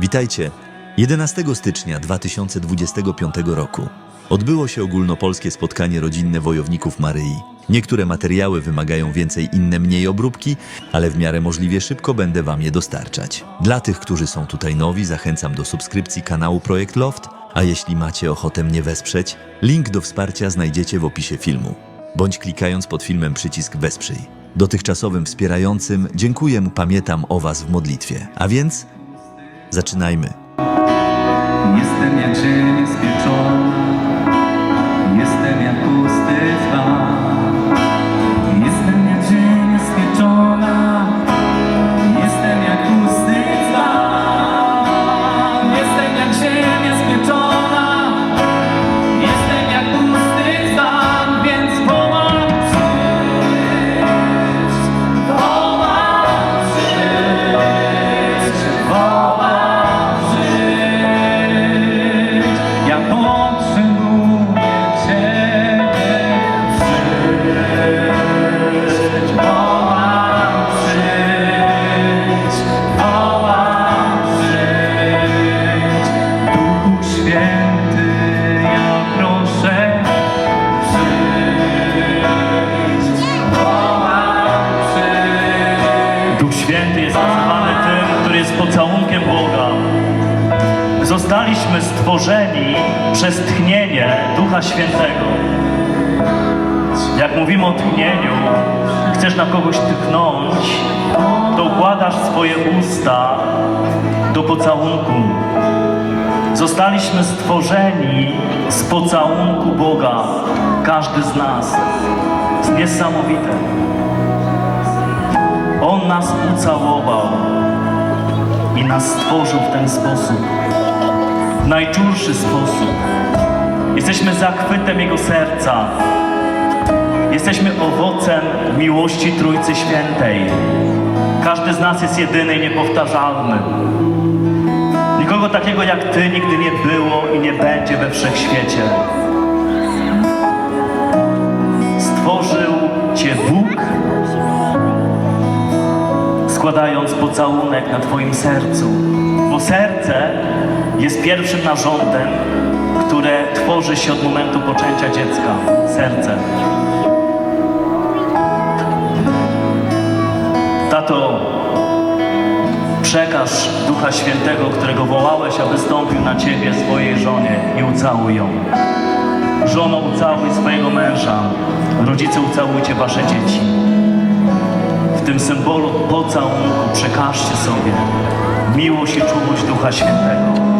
Witajcie. 11 stycznia 2025 roku odbyło się ogólnopolskie spotkanie rodzinne wojowników Maryi. Niektóre materiały wymagają więcej, inne mniej obróbki, ale w miarę możliwie szybko będę Wam je dostarczać. Dla tych, którzy są tutaj nowi, zachęcam do subskrypcji kanału Projekt Loft, a jeśli macie ochotę mnie wesprzeć, link do wsparcia znajdziecie w opisie filmu. Bądź klikając pod filmem przycisk Wesprzyj. Dotychczasowym wspierającym dziękuję, pamiętam o Was w modlitwie. A więc zaczynajmy. Ziemia spieczona, pocałunku. Zostaliśmy stworzeni z pocałunku Boga, każdy z nas. Jest niesamowite. On nas ucałował i nas stworzył w ten sposób, w najczulszy sposób. Jesteśmy zachwytem Jego serca. Jesteśmy owocem miłości Trójcy Świętej. Każdy z nas jest jedyny i niepowtarzalny. Nikogo takiego jak Ty nigdy nie było i nie będzie we wszechświecie. Stworzył Cię Bóg składając pocałunek na Twoim sercu. Bo serce jest pierwszym narządem, które tworzy się od momentu poczęcia dziecka. Serce. Tato, przekaż Ducha Świętego, którego wołałeś, aby stąpił na Ciebie swojej żonie i ucałuj ją. Żono, ucałuj swojego męża. Rodzice, ucałujcie Wasze dzieci. W tym symbolu pocałunku przekażcie sobie miłość i czułość Ducha Świętego.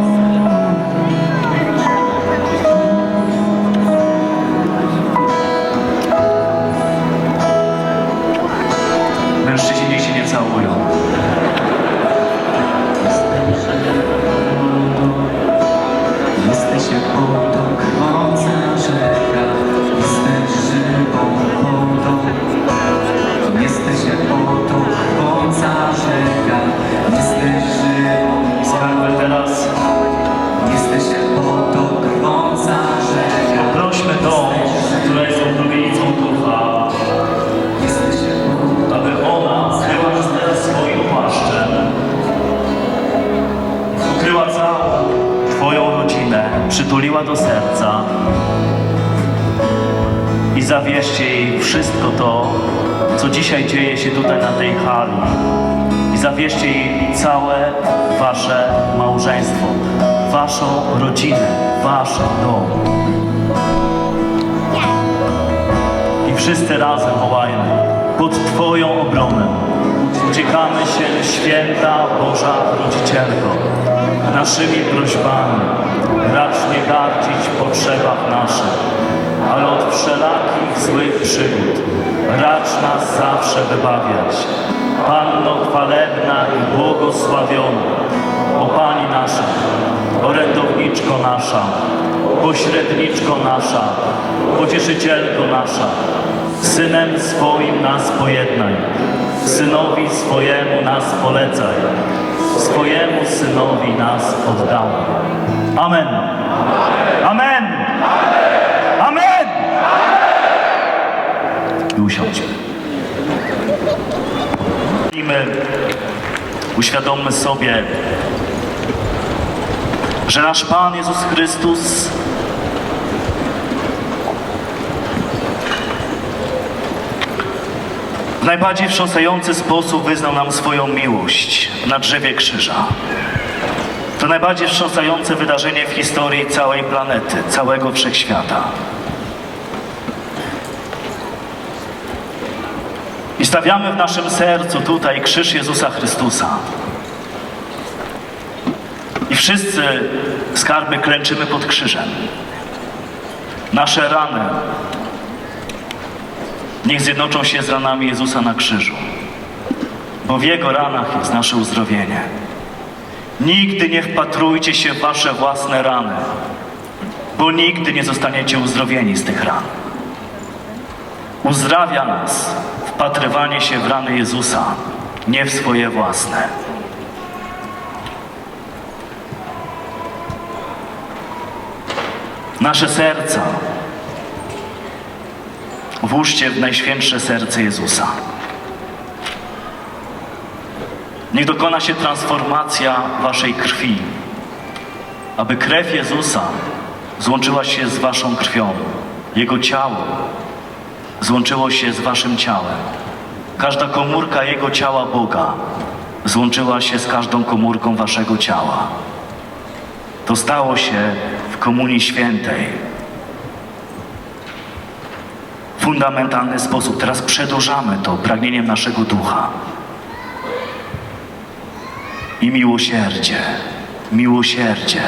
Waszą rodzinę, Wasz dom. I wszyscy razem wołajmy pod Twoją obronę. Uciekamy się, święta Boża Rodzicielko, naszymi prośbami. Racz nie gardzić potrzebach naszych, ale od wszelakich złych przygód racz nas zawsze wybawiać. Panno chwalebna i błogosławiona, o Pani nasza, orędowniczko nasza, pośredniczko nasza, pocieszycielko nasza, Synem swoim nas pojednaj, Synowi swojemu nas polecaj, swojemu Synowi nas oddawaj. Amen. Amen. Amen. I usiądźmy. Uświadommy sobie, że nasz Pan Jezus Chrystus w najbardziej wstrząsający sposób wyznał nam swoją miłość na drzewie krzyża. To najbardziej wstrząsające wydarzenie w historii całej planety, całego wszechświata. I stawiamy w naszym sercu tutaj krzyż Jezusa Chrystusa. Wszyscy skarby klęczymy pod krzyżem. Nasze rany niech zjednoczą się z ranami Jezusa na krzyżu, bo w Jego ranach jest nasze uzdrowienie. Nigdy nie wpatrujcie się w wasze własne rany, bo nigdy nie zostaniecie uzdrowieni z tych ran. Uzdrawia nas wpatrywanie się w rany Jezusa, nie w swoje własne. Nasze serca włóżcie w najświętsze serce Jezusa. Niech dokona się transformacja waszej krwi, aby krew Jezusa złączyła się z waszą krwią, Jego ciało złączyło się z waszym ciałem. Każda komórka Jego ciała Boga złączyła się z każdą komórką waszego ciała. To stało się w Komunii Świętej. Fundamentalny sposób. Teraz przedłużamy to pragnieniem naszego ducha. I miłosierdzie, miłosierdzie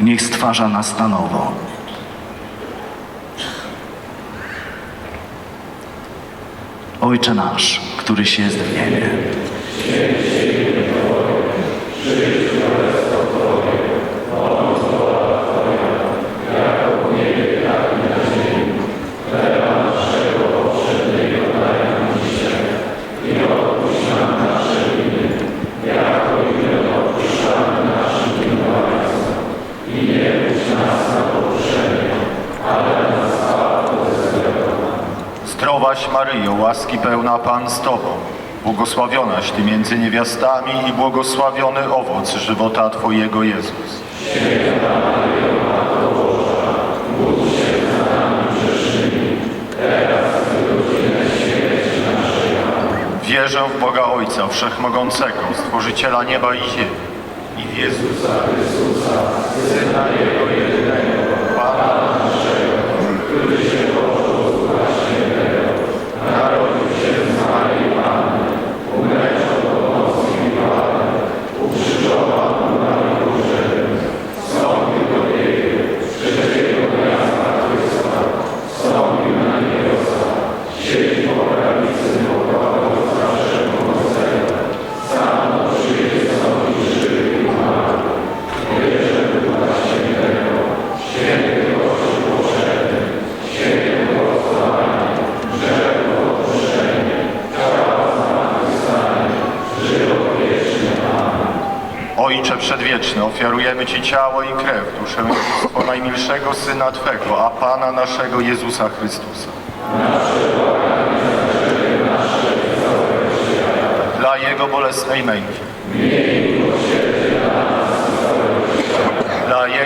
niech stwarza nas na nowo. Ojcze nasz, któryś jest w niebie. Zdrowaś Maryjo, łaski pełna Pan z Tobą, błogosławionaś Ty między niewiastami i błogosławiony owoc żywota Twojego Jezus. Wierzę w Boga Ojca Wszechmogącego, Stworzyciela nieba i ziemi i w Jezusa Chrystusa, Syna Jego jedynego, Pana Ojcze Przedwieczny, ofiarujemy Ci ciało i krew, duszę i bóstwo najmilszego Syna Twego, a Pana naszego Jezusa Chrystusa. Dla Jego bolesnej męki.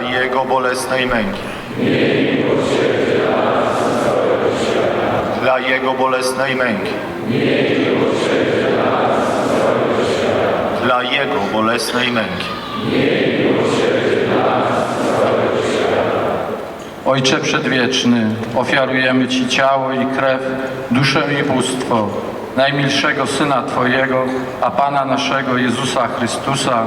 Jego bolesnej męki. Dla Jego bolesnej męki. Dla Jego bolesnej męki. Ojcze Przedwieczny, ofiarujemy Ci ciało i krew, duszę i bóstwo najmilszego Syna Twojego, a Pana naszego Jezusa Chrystusa,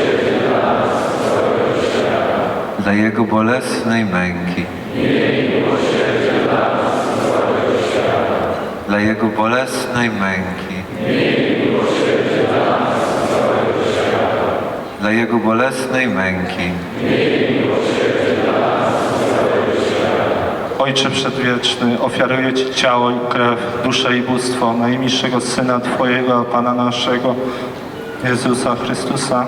Dla Jego bolesnej męki. Dla Jego bolesnej męki. Ojcze Przedwieczny, ofiaruję Ci ciało i krew, duszę i bóstwo najmilszego Syna Twojego, Pana naszego, Jezusa Chrystusa.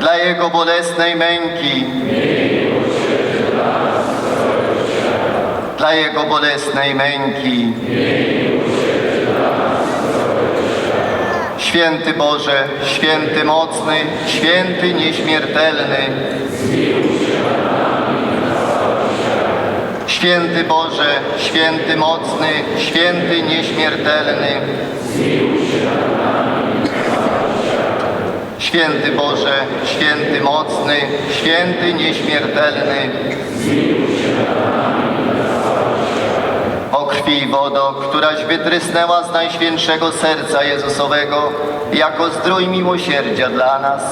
dla Jego bolesnej męki, dla Jego bolesnej męki. Święty Boże, święty mocny, święty nieśmiertelny. Święty Boże, święty mocny, święty nieśmiertelny. Święty Boże, święty mocny, święty nieśmiertelny. O krwi i wodo, któraś wytrysnęła z najświętszego serca Jezusowego, jako zdrój miłosierdzia dla nas.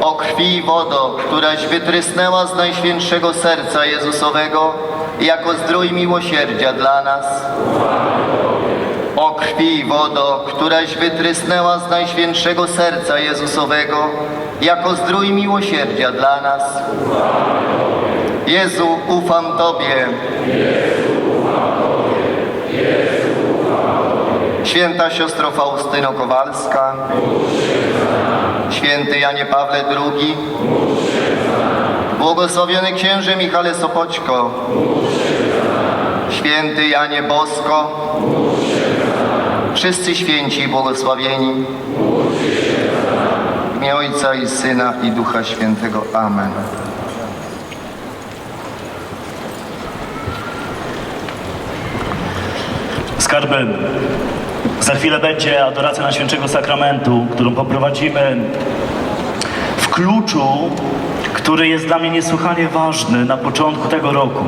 O krwi i wodo, któraś wytrysnęła z Najświętszego Serca Jezusowego jako zdrój miłosierdzia dla nas. O krwi i wodo, któraś wytrysnęła z Najświętszego Serca Jezusowego jako zdrój miłosierdzia dla nas. Jezu, ufam Tobie. Święta siostro Faustyno Kowalska, święty Janie Pawle II, błogosławiony księże Michale Sopoćko, święty Janie Bosko, wszyscy święci i błogosławieni, w imię Ojca i Syna i Ducha Świętego. Amen. Skarby, za chwilę będzie adoracja na Świętego Sakramentu, którą poprowadzimy w kluczu, który jest dla mnie niesłychanie ważny na początku tego roku.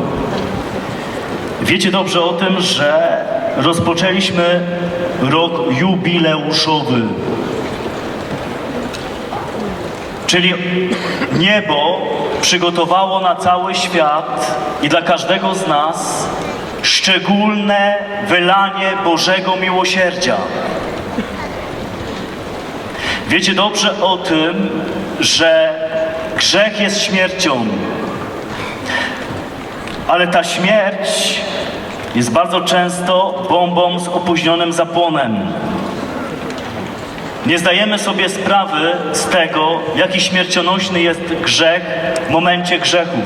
Wiecie dobrze o tym, że rozpoczęliśmy rok jubileuszowy. Czyli niebo przygotowało na cały świat i dla każdego z nas szczególne wylanie Bożego miłosierdzia. Wiecie dobrze o tym, że grzech jest śmiercią, ale ta śmierć jest bardzo często bombą z opóźnionym zapłonem. Nie zdajemy sobie sprawy z tego, jaki śmiercionośny jest grzech w momencie grzechu.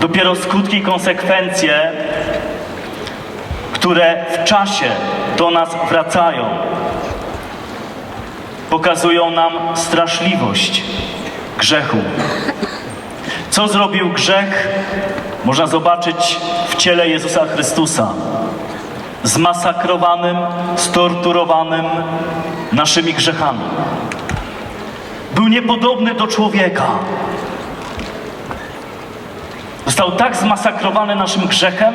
Dopiero skutki i konsekwencje, które w czasie do nas wracają, pokazują nam straszliwość grzechu. Co zrobił grzech, można zobaczyć w ciele Jezusa Chrystusa zmasakrowanym, storturowanym naszymi grzechami. Był niepodobny do człowieka. Został tak zmasakrowany naszym grzechem,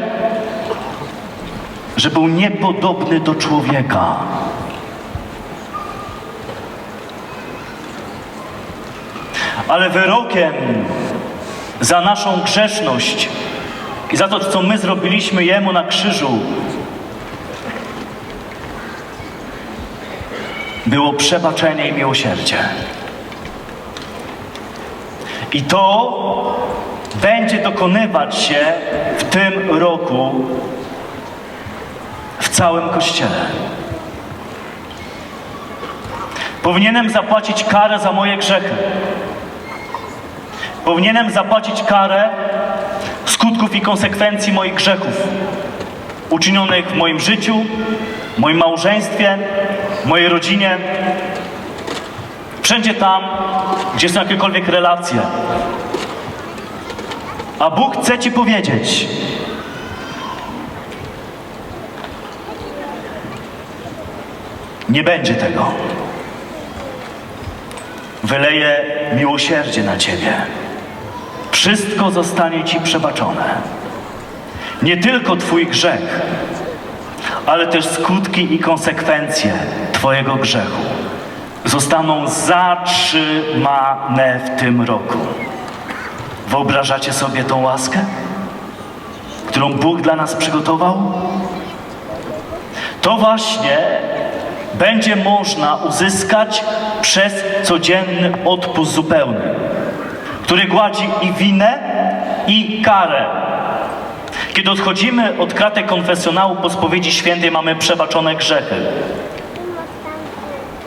że był niepodobny do człowieka. Ale wyrokiem za naszą grzeszność i za to, co my zrobiliśmy Jemu na krzyżu, było przebaczenie i miłosierdzie. I to będzie dokonywać się w tym roku w całym Kościele. Powinienem zapłacić karę za moje grzechy. Powinienem zapłacić karę skutków i konsekwencji moich grzechów uczynionych w moim życiu, moim małżeństwie, mojej rodzinie, wszędzie tam, gdzie są jakiekolwiek relacje. A Bóg chce Ci powiedzieć, nie będzie tego. Wyleję miłosierdzie na Ciebie. Wszystko zostanie Ci przebaczone. Nie tylko Twój grzech, ale też skutki i konsekwencje Twojego grzechu zostaną zatrzymane w tym roku. Wyobrażacie sobie tą łaskę, którą Bóg dla nas przygotował? To właśnie będzie można uzyskać przez codzienny odpust zupełny, który gładzi i winę, i karę. Kiedy odchodzimy od kratek konfesjonału po spowiedzi świętej, mamy przebaczone grzechy.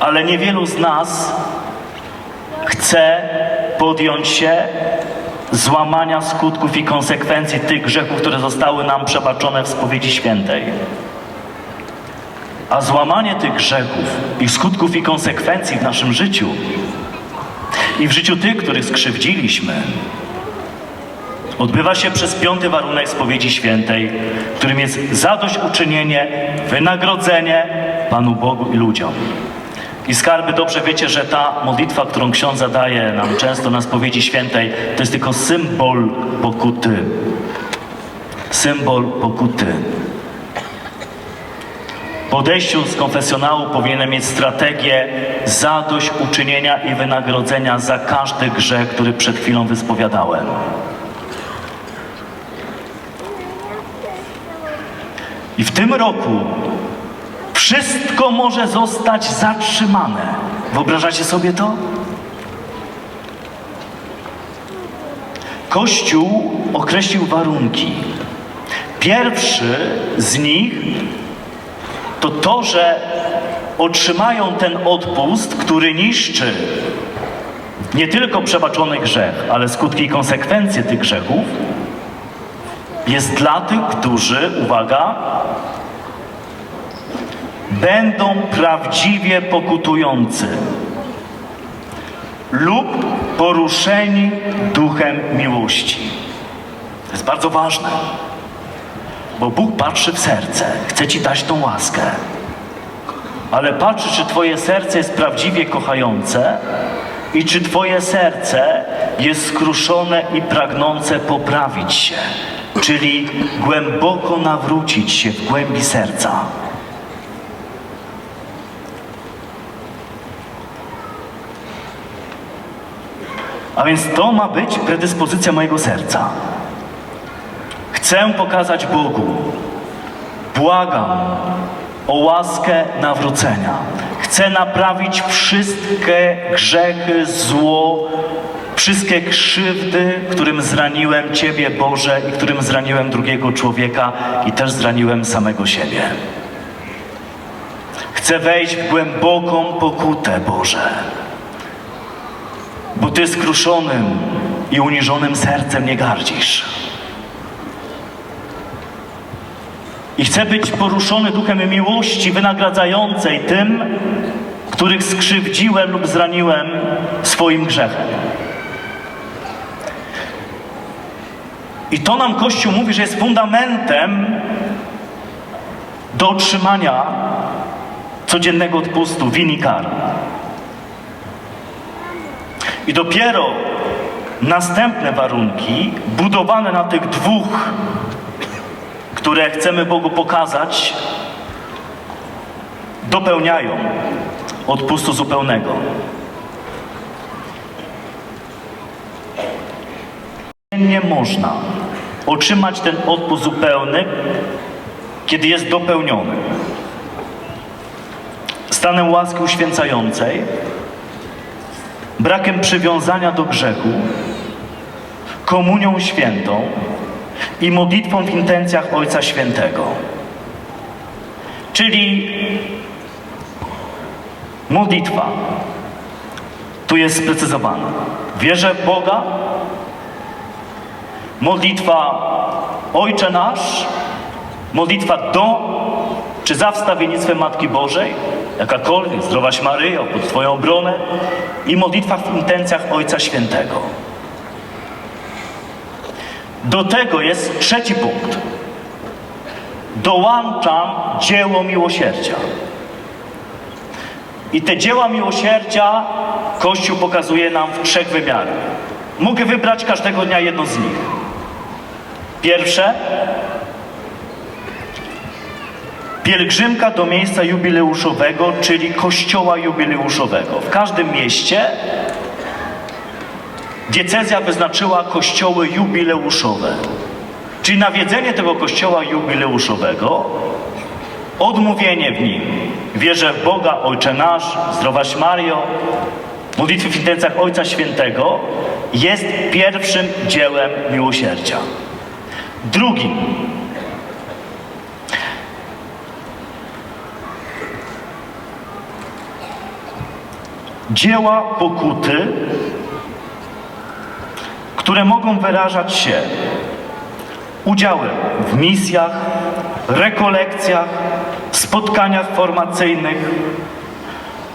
Ale niewielu z nas chce podjąć się złamania skutków i konsekwencji tych grzechów, które zostały nam przebaczone w spowiedzi świętej. A złamanie tych grzechów, ich skutków i konsekwencji w naszym życiu i w życiu tych, których skrzywdziliśmy, odbywa się przez piąty warunek spowiedzi świętej, którym jest zadośćuczynienie, wynagrodzenie Panu Bogu i ludziom. I skarby, dobrze wiecie, że ta modlitwa, którą ksiądz zadaje nam często na spowiedzi świętej, to jest tylko symbol pokuty. Symbol pokuty. Po odejściu z konfesjonału powinienem mieć strategię zadośćuczynienia i wynagrodzenia za każdy grzech, który przed chwilą wyspowiadałem. I w tym roku wszystko może zostać zatrzymane. Wyobrażacie sobie to? Kościół określił warunki. Pierwszy z nich to to, że otrzymają ten odpust, który niszczy nie tylko przebaczony grzech, ale skutki i konsekwencje tych grzechów, jest dla tych, którzy, uwaga, będą prawdziwie pokutujący lub poruszeni duchem miłości. To jest bardzo ważne, bo Bóg patrzy w serce, chce Ci dać tą łaskę, ale patrzy, czy Twoje serce jest prawdziwie kochające i czy Twoje serce jest skruszone i pragnące poprawić się, czyli głęboko nawrócić się w głębi serca. A więc to ma być predyspozycja mojego serca. Chcę pokazać Bogu. Błagam o łaskę nawrócenia. Chcę naprawić wszystkie grzechy, zło, wszystkie krzywdy, którym zraniłem Ciebie, Boże, i którym zraniłem drugiego człowieka i też zraniłem samego siebie. Chcę wejść w głęboką pokutę, Boże bo Ty skruszonym i uniżonym sercem nie gardzisz. I chcę być poruszony duchem miłości wynagradzającej tym, których skrzywdziłem lub zraniłem swoim grzechem. I to nam Kościół mówi, że jest fundamentem do otrzymania codziennego odpustu, wini kar. I dopiero następne warunki, budowane na tych dwóch, które chcemy Bogu pokazać, dopełniają odpustu zupełnego. Nie można otrzymać ten odpust zupełny, kiedy jest dopełniony. Stanem łaski uświęcającej, brakiem przywiązania do grzechu, komunią świętą i modlitwą w intencjach Ojca Świętego. Czyli modlitwa tu jest sprecyzowana. Wierzę w Boga. Modlitwa Ojcze Nasz, modlitwa do czy za wstawiennictwem Matki Bożej, jakakolwiek, zdrowaś Maryjo, pod Twoją obronę i modlitwa w intencjach Ojca Świętego. Do tego jest trzeci punkt. Dołączam dzieło miłosierdzia. I te dzieła miłosierdzia Kościół pokazuje nam w trzech wymiarach. Mogę wybrać każdego dnia jedno z nich. Pierwsze pielgrzymka do miejsca jubileuszowego, czyli kościoła jubileuszowego. W każdym mieście diecezja wyznaczyła kościoły jubileuszowe. Czyli nawiedzenie tego kościoła jubileuszowego, odmówienie w nim wierzę w Boga, Ojcze Nasz, zdrowaś Mario, modlitwy w intencjach Ojca Świętego jest pierwszym dziełem miłosierdzia. Drugim dzieła pokuty, które mogą wyrażać się udziałem w misjach, rekolekcjach, spotkaniach formacyjnych,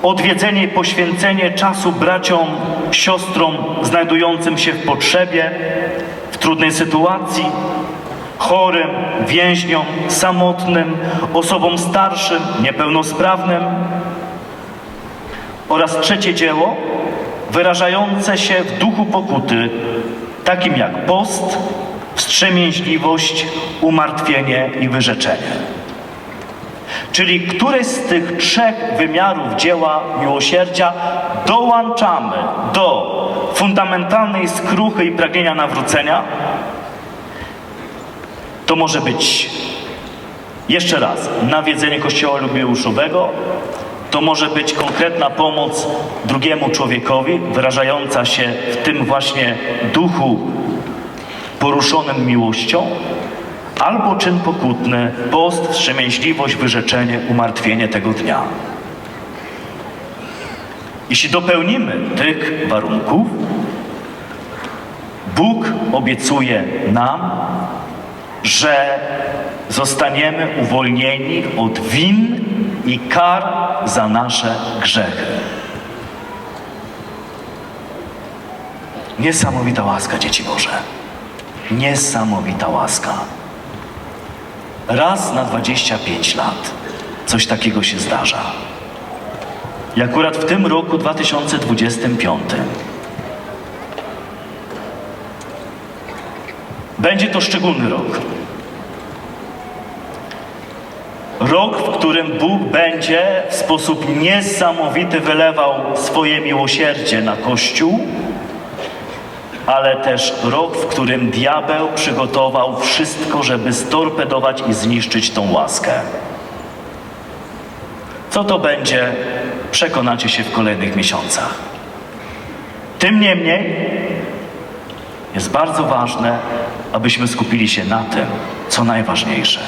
odwiedzenie i poświęcenie czasu braciom, siostrom znajdującym się w potrzebie, w trudnej sytuacji, chorym, więźniom, samotnym, osobom starszym, niepełnosprawnym, oraz trzecie dzieło wyrażające się w duchu pokuty, takim jak post, wstrzemięźliwość, umartwienie i wyrzeczenie. Czyli któreś z tych trzech wymiarów dzieła miłosierdzia dołączamy do fundamentalnej skruchy i pragnienia nawrócenia? To może być jeszcze raz nawiedzenie kościoła jubileuszowego, to może być konkretna pomoc drugiemu człowiekowi, wyrażająca się w tym właśnie duchu poruszonym miłością, albo czyn pokutny, post, wstrzemięźliwość, wyrzeczenie, umartwienie tego dnia. Jeśli dopełnimy tych warunków, Bóg obiecuje nam, że zostaniemy uwolnieni od win i kar za nasze grzechy. Niesamowita łaska, dzieci Boże. Niesamowita łaska. Raz na 25 lat coś takiego się zdarza. I akurat w tym roku 2025 będzie to szczególny rok. Rok, w którym Bóg będzie w sposób niesamowity wylewał swoje miłosierdzie na Kościół, ale też rok, w którym diabeł przygotował wszystko, żeby storpedować i zniszczyć tą łaskę. Co to będzie, przekonacie się w kolejnych miesiącach. Tym niemniej jest bardzo ważne, abyśmy skupili się na tym, co najważniejsze.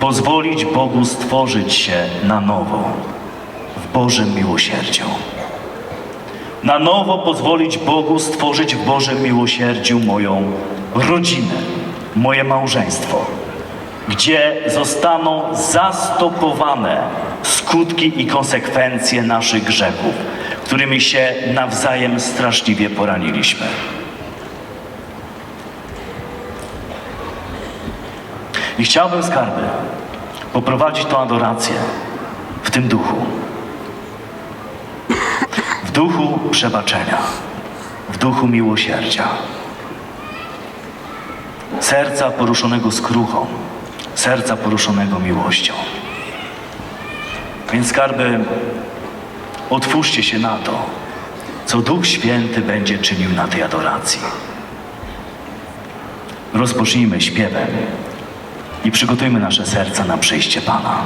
Pozwolić Bogu stworzyć się na nowo w Bożym miłosierdziu. Na nowo pozwolić Bogu stworzyć w Bożym miłosierdziu moją rodzinę, moje małżeństwo, gdzie zostaną zastopowane skutki i konsekwencje naszych grzechów, którymi się nawzajem straszliwie poraniliśmy. I chciałbym, skarby, poprowadzić tą adorację w tym duchu. W duchu przebaczenia, w duchu miłosierdzia. Serca poruszonego skruchą, serca poruszonego miłością. Więc skarby, otwórzcie się na to, co Duch Święty będzie czynił na tej adoracji. Rozpocznijmy śpiewem i przygotujmy nasze serca na przyjście Pana.